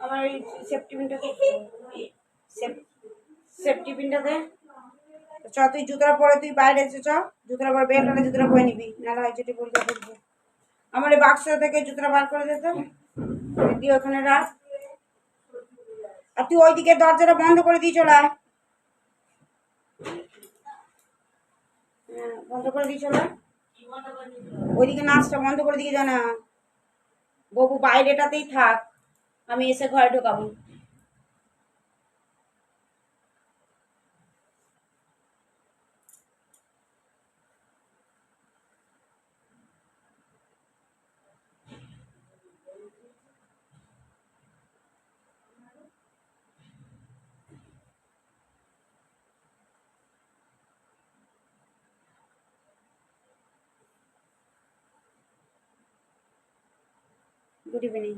আমার এই সেফটি পিনটা সেফটি পিনটাতে চ তুই জুতোটা পরে তুই বাইরে এসে চ। জুতোটা পরে বেলটা জুতোটা পরে নিবি নাহলে হয় যেটি পরীক্ষা করব আমার এই বাক্স থেকে জুতোটা বার করে দিতে দিয়ে ওখানে রাখ। আর তুই ওইদিকে দরজাটা বন্ধ করে দিয়ে চলে হ্যাঁ, বন্ধ করে দিয়ে চলে ওইদিকে নাচটা বন্ধ করে দিকে জানা ববু বাইরেটাতেই থাক। আমি এসে ঘরে ঢোকাবো। গুড ইভিনিং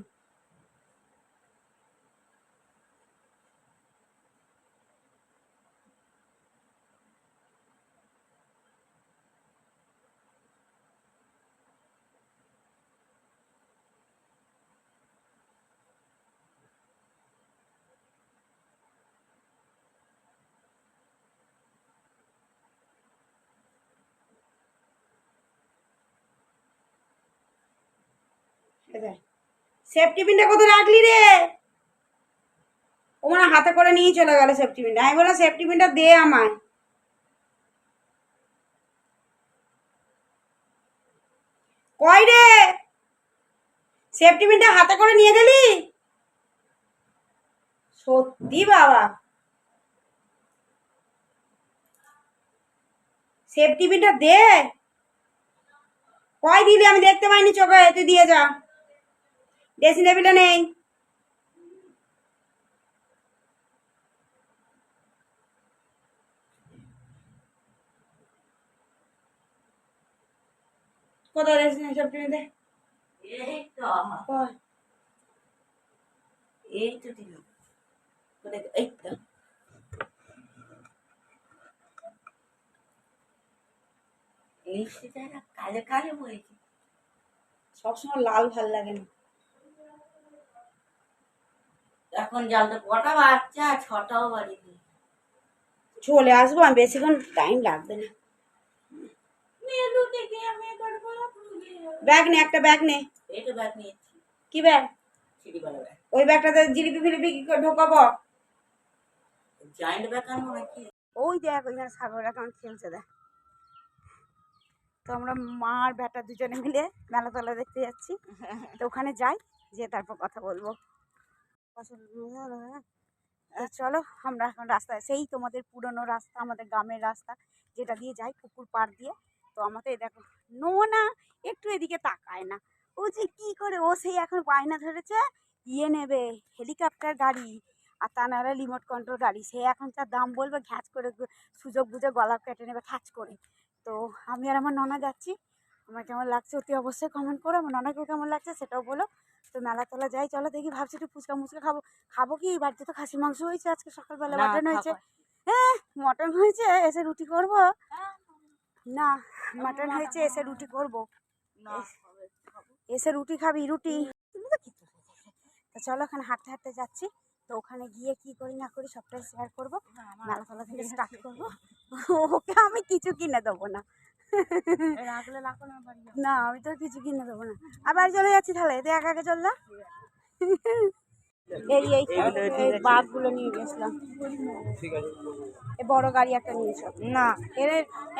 সেফটি পিনটা কোথায় রাখলি রে? ও মানে হাতে করে নিয়ে চলে গেল সেফটি পিনটা আমি বললাম সেফটি পিনটা দে আমায়। কই রে? সেফটি পিনটা হাতে করে নিয়ে গেলি? সত্যি বাবা। সেফটি পিনটা দে। কয় দিলি? আমি দেখতে পাইনি চোখে তুই দিয়ে যা। ড্রেসিং টেবিলে নেই কোথায় ড্রেসিং সেফটি পিন দে এই তো এই দিল এই তো লিপস্টিকটা না কালো কালো হয়েছে সবসময় লাল ভালো লাগে না। এখন জানতে কটা বাচ্চা ছটাও বাড়িতে। চলে আসব আমি বেশিক্ষণ টাইম লাগবে না। ব্যাগ নে একটা ব্যাগ নে। কি ব্যাগ? ওই ব্যাগটাতে জিলিপি ফিলিপি কি ঢোকাবো? ওই দেখ ওইখানে সাগররা কেমন খেলছে দেখ। তো আমরা মা আর বেটা দুজনে মিলে মেলা তলা দেখতে যাচ্ছি। তো ওখানে যাই যে তারপর কথা বলব। তো চলো আমরা এখন রাস্তায় সেই তোমাদের পুরনো রাস্তা আমাদের গ্রামের রাস্তা যেটা দিয়ে যাই পুকুর পাড় দিয়ে। তো আমাদের দেখো নোনা একটু এদিকে তাকায় না। ও যে কি করে ও সেই এখন বায়না ধরেছে ইয়ে নেবে হেলিকপ্টার গাড়ি আর তা নাহলে রিমোট কন্ট্রোল গাড়ি। সে এখন তার দাম বলবে ঘ্যাচ করে সুযোগ বুঝে গলা কেটে নেবে খ্যাচ করে। তো আমি আর আমার ননা যাচ্ছি। আমার কেমন লাগছে অতি অবশ্যই কমেন্ট করো। আমার ননাকেও কেমন লাগছে সেটাও বলো। তো মেলা তলা যাই চলো দেখি ভাবছি একটু ফুচকা মুচকা খাব। খাব কি? বাড়িতে তো খাসি মাংস হয়েছে আজকে সকালবেলা মাটন হয়েছে। হ্যাঁ মটন হয়েছে এসে রুটি করব। না মাটন হয়েছে এসে রুটি করব। এসে রুটি খাবি রুটি। তুমি তো খেতে তো চলো ওখানে হাঁটতে হাঁটতে যাচ্ছি। তো ওখানে গিয়ে কি করি না করি সবটাই শেয়ার করব। মেলা মেলাতলা থেকে স্টার্ট করব। ওকে আমি কিছু কিনে দেবো না। না আমি তো কিছু কিনে দেবো না। আবার চলে যাচ্ছি তাহলে? তুই একা একা চল না এই এই বাঘগুলো নিয়ে গেছিলাম। এই বড় গাড়ি একটা নিয়েছো? না এর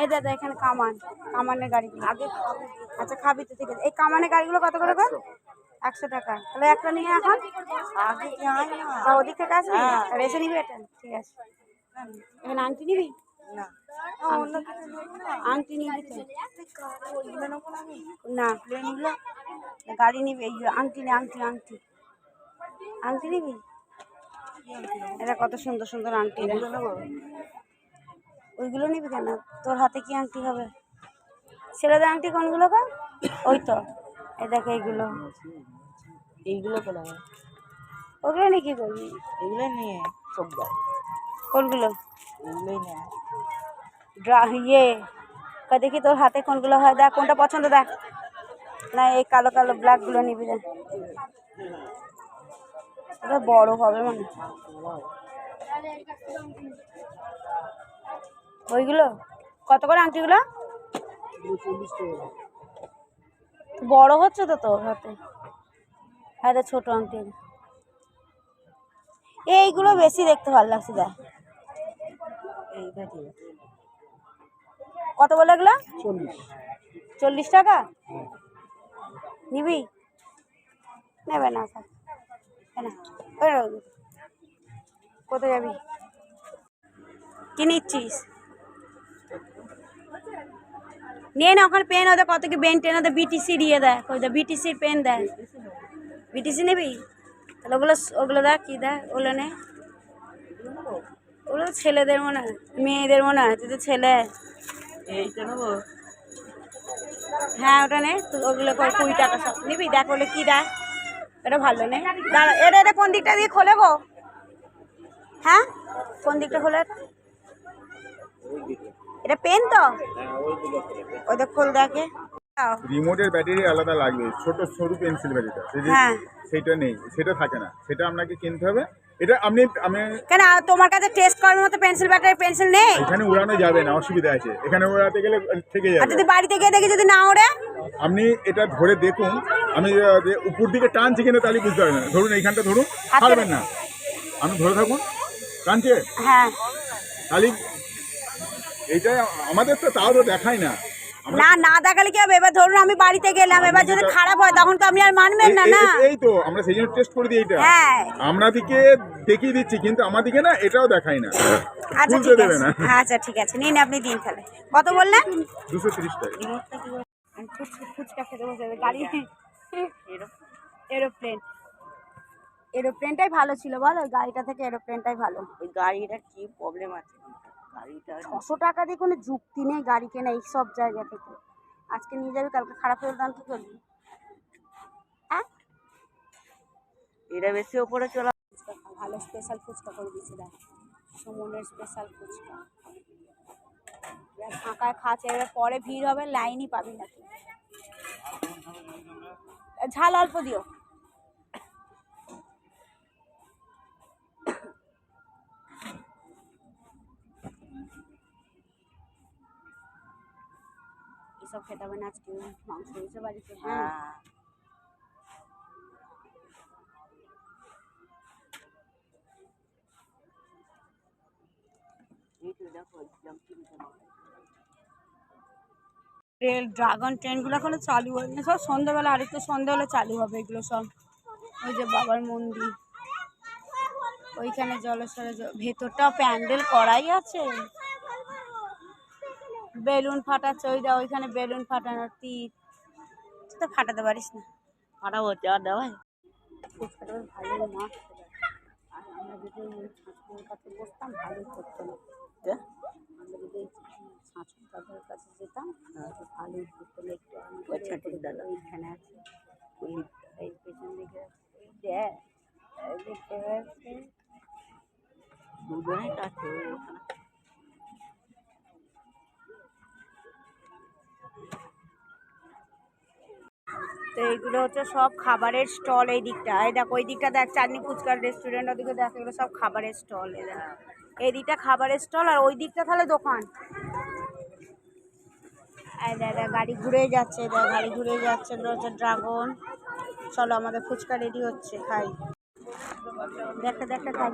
এই দাদা এখানে কামান। কামানের গাড়িগুলো আগে আচ্ছা খাবি তো ঠিক আছে। এই কামানের গাড়িগুলো কত করে গো? একশো টাকা। তাহলে একটা নিয়ে এখন। আগে যাই না তা ওদিক থেকে আসবি? আর এসে নিবি এটা? ঠিক আছে। এখানে আংটি নিবি? আংটি নিবি না। গাড়ি নিবি এই আংটি নে আংটি আংটি। আংটি নিবি? এটা কত সুন্দর সুন্দর আংটি। ওইগুলো নিবি কেন? তোর হাতে কি আংটি হবে? ছেলেদের আংটি কোনগুলো গো? ওই তো। এ দেখ এইগুলো। এইগুলো পেলাম ওগুলো নিয়ে কি করবি? এগুলো নিয়ে সব কোনগুলো? এগুলোই নিয়ে ইয়ে। দেখি তোর হাতে কোনগুলো হয়, দেখ, কোনটা পছন্দ দেখ। না, এই কালো কালো ব্ল্যাকগুলো নিবি দেখ। ওটা বড় হবে মানে ওইগুলো? কত করে আংটিগুলো? বড় হচ্ছে তো তোর হাতে। হ্যাঁ তো ছোট আংটি। এইগুলো বেশি দেখতে ভালো লাগছে দেখ। কত বলে এগুলো? চল্লিশ। টাকা? নিবি? নেবে না স্যার কোথায় যাবি? কি নিচ্ছিস? নিয়ে না ওখানে পেন ওদের কত কি বেন টেন ওদের বিটিসি দিয়ে দেয়। ওই বিটিসির পেন দেয়। বিটিসি নিবি? তাহলে ওগুলো ওগুলো দেখ কী দেয় ওগুলো নে। ওগুলো ছেলেদের মনে হয় মেয়েদের মনে হয় তুই তো ছেলে। এইটা নেব। হ্যাঁ ওটা নে। ওগুলো কুড়ি টাকা সব। নিবি? দেখ বলে কি দেয়। এটা ভালো নে। দাঁড়া এটা এটা কোন দিকটা দিয়ে খোলে গো? হ্যাঁ? কোন দিকটা খোলে? এটা পেন তো? ওটা খোল দেখে রিমোটের ব্যাটারি আলাদা লাগবে। ছোট সরু পেন্সিল ব্যাটারিটা। হ্যাঁ। সেইটা নেই। সেটা থাকে না। সেটা আপনাকে কিনতে হবে। এটা আপনি আমি কেন তোমার কাছে টেস্ট করার মতো পেন্সিল ব্যাটারি পেন্সিল নেই? এখানে উড়ানো যাবে না অসুবিধা আছে। এখানে উড়াতে গেলে থেকে আর যদি বাড়িতে গিয়ে দেখি যদি না ওড়ে? আপনি এটা ধরে দেখুন আমি যে উপর দিকে টানছি কিনা তাহলে বুঝতে পারবেন না। ধরুন এইখানটা ধরুন পারবেন না। আপনি ধরে থাকুন টানছে? হ্যাঁ। তাহলে এইটা আমাদের তো তাও তো দেখায় না। না না দেখালে কি হবে? এবার ধরুন আমি বাড়িতে গেলাম এবার যদি খারাপ হয় তখন তো আপনি আর মানবেন না না? এই- তো আমরা সেই জন্য টেস্ট করে দিই এটা হ্যাঁ। আমরা দিকে দেখিয়ে দিচ্ছি কিন্তু আমার দিকে না এটাও দেখায় না। আচ্ছা ঠিক দেবে আছে। না। আচ্ছা ঠিক আছে। নিন আপনি দিন তাহলে। কত বললেন? দুশো তিরিশ টাকা। ফুচকা খেতে বসে যাবে গাড়ি এরোপ্লেন। এরোপ্লেনটাই ভালো ছিল বল ওই গাড়িটা থেকে এরোপ্লেনটাই ভালো। ওই গাড়িটার কি প্রবলেম আছে? ছশো টাকা দিয়ে কোনো যুক্তি নেই গাড়ি কেনা এই সব জায়গা থেকে। আজকে নিয়ে যাবি কালকে খারাপ হয়ে দাম কী করবি? হ্যাঁ? এটা বেশি ওপরে চলা ভালো স্পেশাল ফুচকা করে দিচ্ছি দেখ। সুমনের স্পেশাল ফুচকা। এবার ফাঁকায় খাচ্ছে এবার পরে ভিড় হবে লাইনই পাবি না। ঝাল অল্প দিও। এসব খেতে হবে না আজকে মাংস হয়েছে বাড়িতে। হ্যাঁ। রেল ড্রাগন ট্রেনগুলো এখনও চালু হয়নি। সব সন্ধ্যাবেলা আরেকটু সন্ধ্যা হলে চালু হবে এগুলো সব। ওই যে বাবার মন্দির। ওইখানে জলেশ্বরে জ- ভেতরটাও প্যান্ডেল করাই আছে। বেলুন ফাটাচ্ছে ওই দা ওইখানে বেলুন ফাটানোর তীর তো ফাটাতে পারিস না। ফাটাবো চা দেওয়ায় ফুচকাটা মাছ আর আমরা যদি ওই ছাঁচকুড়ির কাছে বসতাম ভালোই করতো না। আমরা যদি এই দাদার কাছে যেতাম তো ভালোই করতো না একটু দাদা। ওইখানে আছে ওই এই পেছন দিকে আছে। পাচ্ছি কাছে ওখানে এইগুলো হচ্ছে সব খাবারের স্টল এই দিকটা। এই দেখ ওই দিকটা দেখ, চাটনি ফুচকার রেস্টুরেন্ট ওদিকে দেখ, এগুলো সব খাবারের স্টল, এই দিকটা খাবারের স্টল আর ওই দিকটা তাহলে দোকান। গাড়ি ঘুরে যাচ্ছে দেখ, গাড়ি ঘুরে যাচ্ছে হচ্ছে ড্রাগন চলো, আমাদের ফুচকা রেডি হচ্ছে, খাই। দেখে দেখে খাই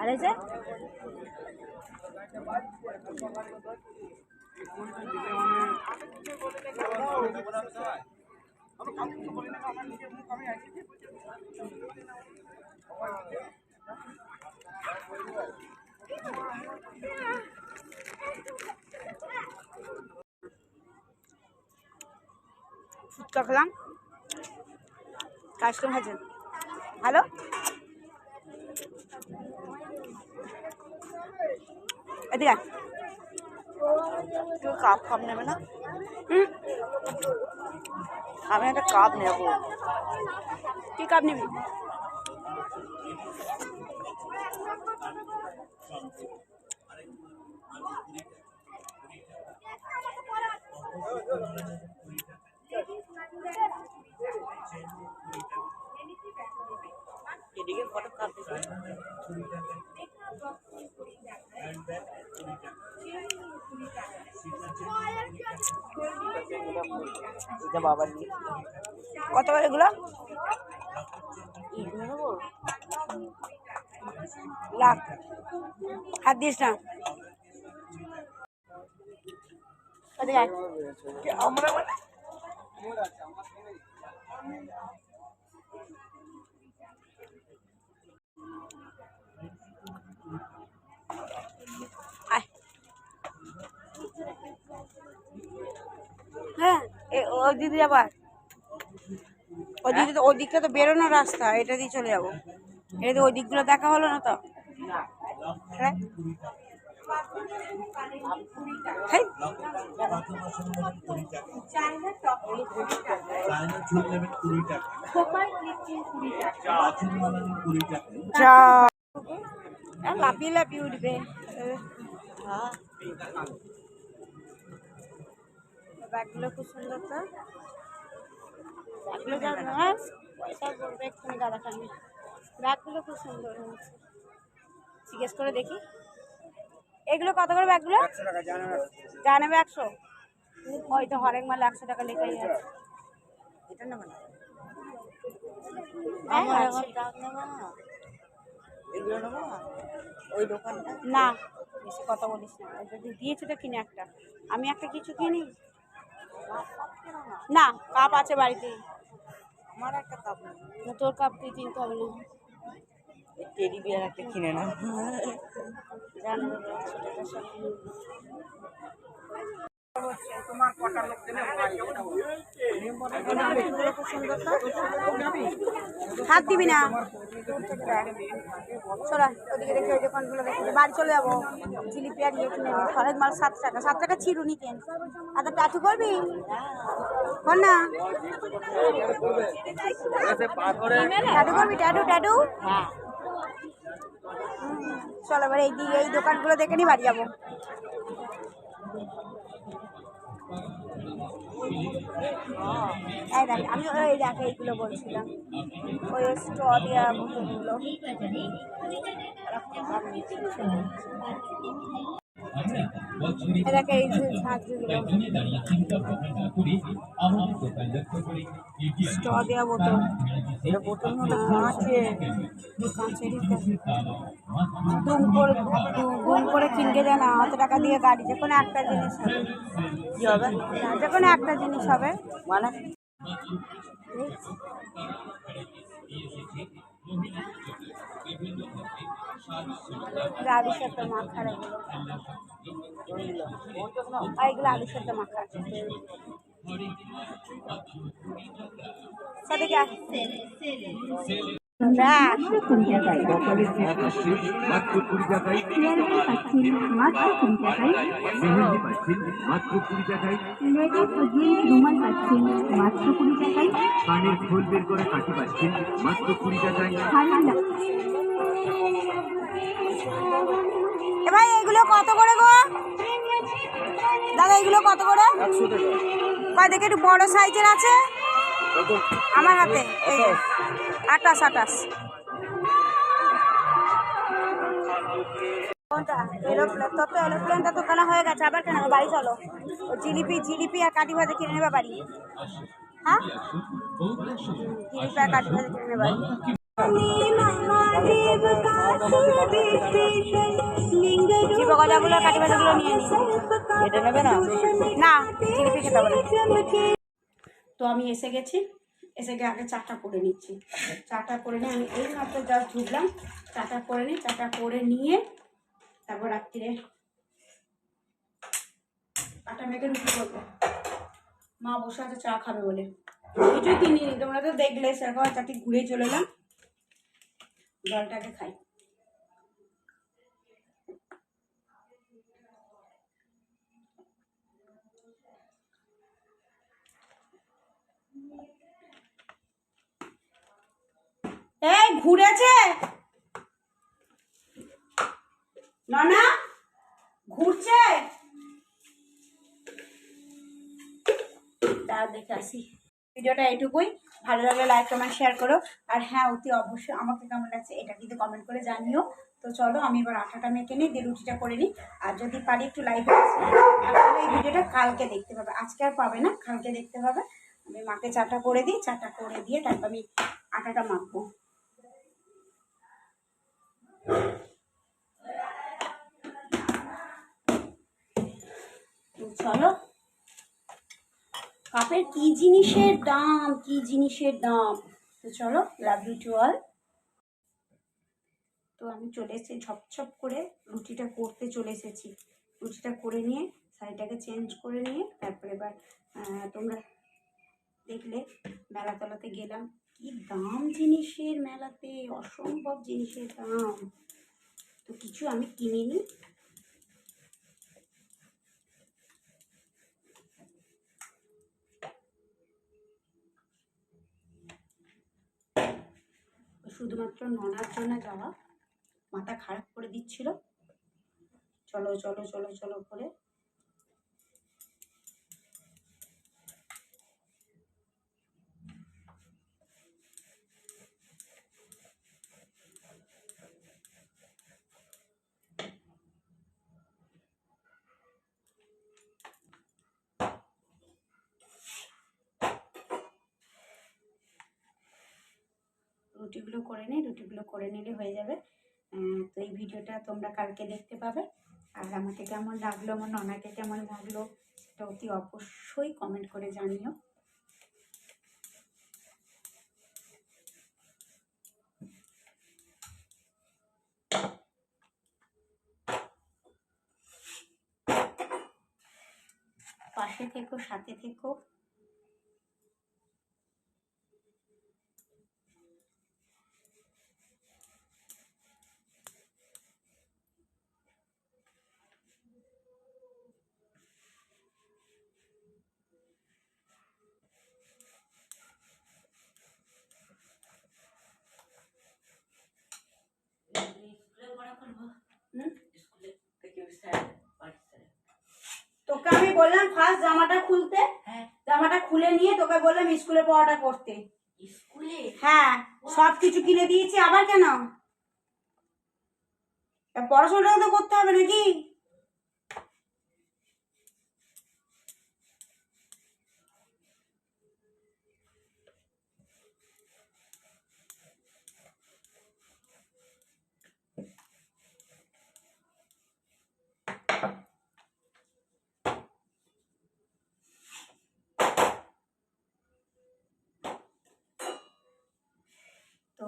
আর এই যে? ফুচকা খেলাম। কাস্টম খাচ্ছেন ভালো এদিকে কাপ কাপ নেবে না হুম আমি একটা কাপ নেব কি কাপ নিবি এদিকে ফটো কাটতে এটা বাবার কত করে এগুলো? লাখ। হাত দিস না। আমরা মানে? হ্যাঁ। ওই দিদি আবার ওই দিকে তো ওই দিকটা তো বেরোনোর রাস্তা এটা দিয়ে চলে যাব। এটা দিয়ে ওই দিকগুলো দেখা হলো না তো? হ্যাঁ? হেই, চায়না ঝুল নেবেন কুড়ি টাকা আচুর বানাবেন কুড়ি টাকা যা এ, লাফিয়ে লাফিয়ে উঠবে এ, হ্যাঁ ব্যাগগুলো খুব সুন্দর তো। ব্যাগগুলো না হ্যাঁ পয়সা করবে এক্ষুনি দাদা খানি ব্যাগগুলো খুব সুন্দর হয়েছে। জিজ্ঞেস করে দেখি। এগুলো কত করে ব্যাগগুলো? যা নেবে একশো। ওই তো হরেক মাল একশো টাকা লেখাই আছে। এটা নেবে না। এগুলো নেব ওই দোকানটা? না বেশি কথা বলিস না। দিয়েছে তো কিনে একটা। আমি একটা কিছু কিনি। না কাপ আছে বাড়িতে আমার একটা কাপ না, তোর কাপ তুই কিনতে হবে না। টেডি বিয়ার একটা কিনে নাও। নেব। হাত দিবি না। চলো ওদিকে দেখি ওই দোকানগুলো দেখি। বাড়ি চলে যাব। জিলিপি আর ইয়ে কিনে হরেক মাল সাত টাকা। সাত টাকা চিরুনি কেন? আর তো টাটু করবি? কর না। ট্যাটু করবি? Tattoo tattoo? হ্যাঁ। চলো এবার এই দিকে এই দোকানগুলো দেখে নি বাড়ি যাব। এই দেখ আমি ওই দেখ এইগুলো বলছিলাম। ওই স্ট্র দেওয়া দেখ এই যে স্ট্র দেওয়া বোতল। এটা বোতল হলো কাঁচের কাঁচেরই দুম করে দুম করে যায় না অত টাকা দিয়ে গাড়ি যে কোনো একটা জিনিস হবে। কি হবে? যে কোনো একটা জিনিস হবে। মানে? আলু সেদ্ধ মাখার এগুলো। আর এগুলো আলু সেদ্ধ মাখা সাদিকে আয়। মাত্র কুড়ি টাকায় মাত্র কুড়ি টাকায়। কানের খোল বের করে কাঠি পাচ্ছেন মাত্র কুড়ি টাকায়। ভাই এগুলো কত করে গো? দাদা এগুলো কত করে? কয় দেখে একটু বড় সাইজের আছে। আমার হাতে এই যে, আটাশ আটাশ কোনটা? এরোপ্লেন তোর তো এরোপ্লেনটা তো কেনা হয়ে গেছে আবার কেন? বাড়ি চলো। ও জিলিপি জিলিপি আর কাঠি ভাজা কিনে নেবে বাড়ি। হ্যাঁ? জিলিপি আর কাঠি ভাজা কিনে নেবে তো আমি এসে গেছি, এসে গিয়ে আগে চাটা করে নিচ্ছি। চাটা করে নিয়ে আমি এই মাত্র জাস্ট ঢুকলাম। চাটা করে নিই চাটা করে নিয়ে তারপর রাত্রিরে আটা মেখে রুটি করব। মা বসে আছে, চা খাবে বলে। কিছুই কিনিনি, তোমরা তো দেখলে, সেরকম চারটি ঘুরে চলে এলাম। জলটাকে খাই। এই ঘুরেছে? নানা ঘুরছে? তার দেখে আসি। ভিডিওটা এটুকুই ভালো লাগলে লাইক কমেন্ট শেয়ার করো। আর হ্যাঁ অতি অবশ্যই আমাকে কেমন লাগছে এটা কিন্তু কমেন্ট করে জানিও। তো চলো, আমি এবার আটাটা মেখে নিই, দিয়ে রুটিটা করে নিই। আর যদি পারি একটু লাইভ তাহলে এই ভিডিওটা কালকে দেখতে পাবে। আজকে আর পাবে না, কালকে দেখতে পাবে। আমি মাকে চাটা করে দিই, চাটা করে দিয়ে তারপর আমি আটাটা মাখবো। চলো কাপের কি জিনিসের দাম, কি জিনিসের দাম? তো চলো টু অল তো আমি চলে এসেছি, ঝপঝপ করে রুটিটা করতে চলে এসেছি। রুটিটা করে নিয়ে, শাড়িটাকে চেঞ্জ করে নিয়ে, তারপরে এবার তোমরা দেখলে মেলাতলাতে গেলাম। কি দাম জিনিসের মেলাতে, অসম্ভব জিনিসের দাম। তো কিছু আমি কিনিনি। শুধুমাত্র ননার জন্য যাওয়া মাথা খারাপ করে দিচ্ছিল। চলো চলো চলো চলো করে রুটিগুলো করে নিই, রুটিগুলো করে নিলে হয়ে যাবে। তো এই ভিডিওটা তোমরা কালকে দেখতে পাবে। আর আমাকে কেমন লাগল, আমার ননাকে কেমন লাগল, সেটা অতি অবশ্যই কমেন্ট করে জানিও পাশে থেকো সাথে থেকো হুম? তোকে আমি বললাম ফার্স্ট জামাটা খুলতে। জামাটা খুলে নিয়ে তোকে বললাম স্কুলে পড়াটা করতে। স্কুলে? হ্যাঁ সব কিছু কিনে দিয়েছি আবার কেন? পড়াশোনাটা পড়াশোনাটাও তো করতে হবে নাকি তো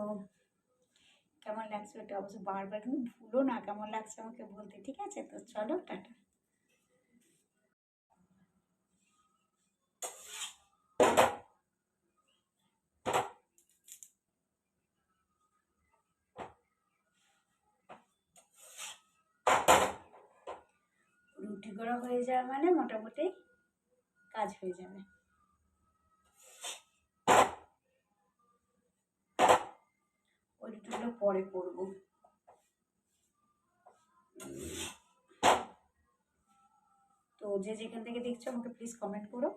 কেমন লাগছে, ওটা অবশ্য বারবার কিন্তু ভুলো না কেমন লাগছে আমাকে বলতে, ঠিক আছে? তো চলো, টাটা। রুটি করা হয়ে যাওয়া মানে মোটামুটি কাজ হয়ে যাবে। ওই পরে করব। তো যে যেখান থেকে দেখছ আমাকে প্লিজ কমেন্ট করো।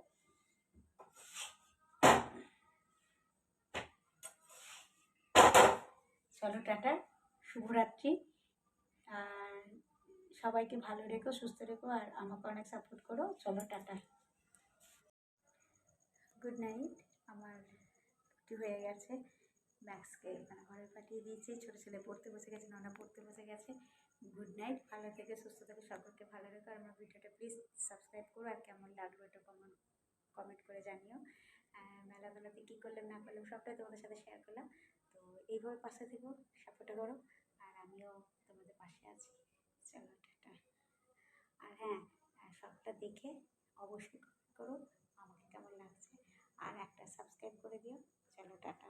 চলো টাটা, শুভরাত্রি। আর সবাইকে ভালো রেখো, সুস্থ রেখো, আর আমাকে অনেক সাপোর্ট করো। চলো টাটা। গুড নাইট আমার ছুটি হয়ে গেছে। ম্যাক্সকে মানে ঘরে পাঠিয়ে দিয়েছি। ছোটো ছেলে পড়তে বসে গেছে নানা পড়তে বসে গেছে। গুড নাইট, ভালো থেকে, সুস্থ থেকে, সকলকে ভালো রেখো আর আমার ভিডিওটা প্লিজ সাবস্ক্রাইব করো আর কেমন লাগল এটা কমেন্ট কমেন্ট করে জানিও। মেলা মেলাতে কী করলাম, না করলাম, সবটাই তোমাদের সাথে শেয়ার করলাম। তো এইভাবে পাশে থেকো সাপোর্টে করো। আর আমিও তোমাদের পাশে আছি। চলো, টাটা। আর হ্যাঁ সবটা দেখে অবশ্যই করো, আমাকে কেমন লাগছে। আর একটা সাবস্ক্রাইব করে দিও। চলো, টাটা।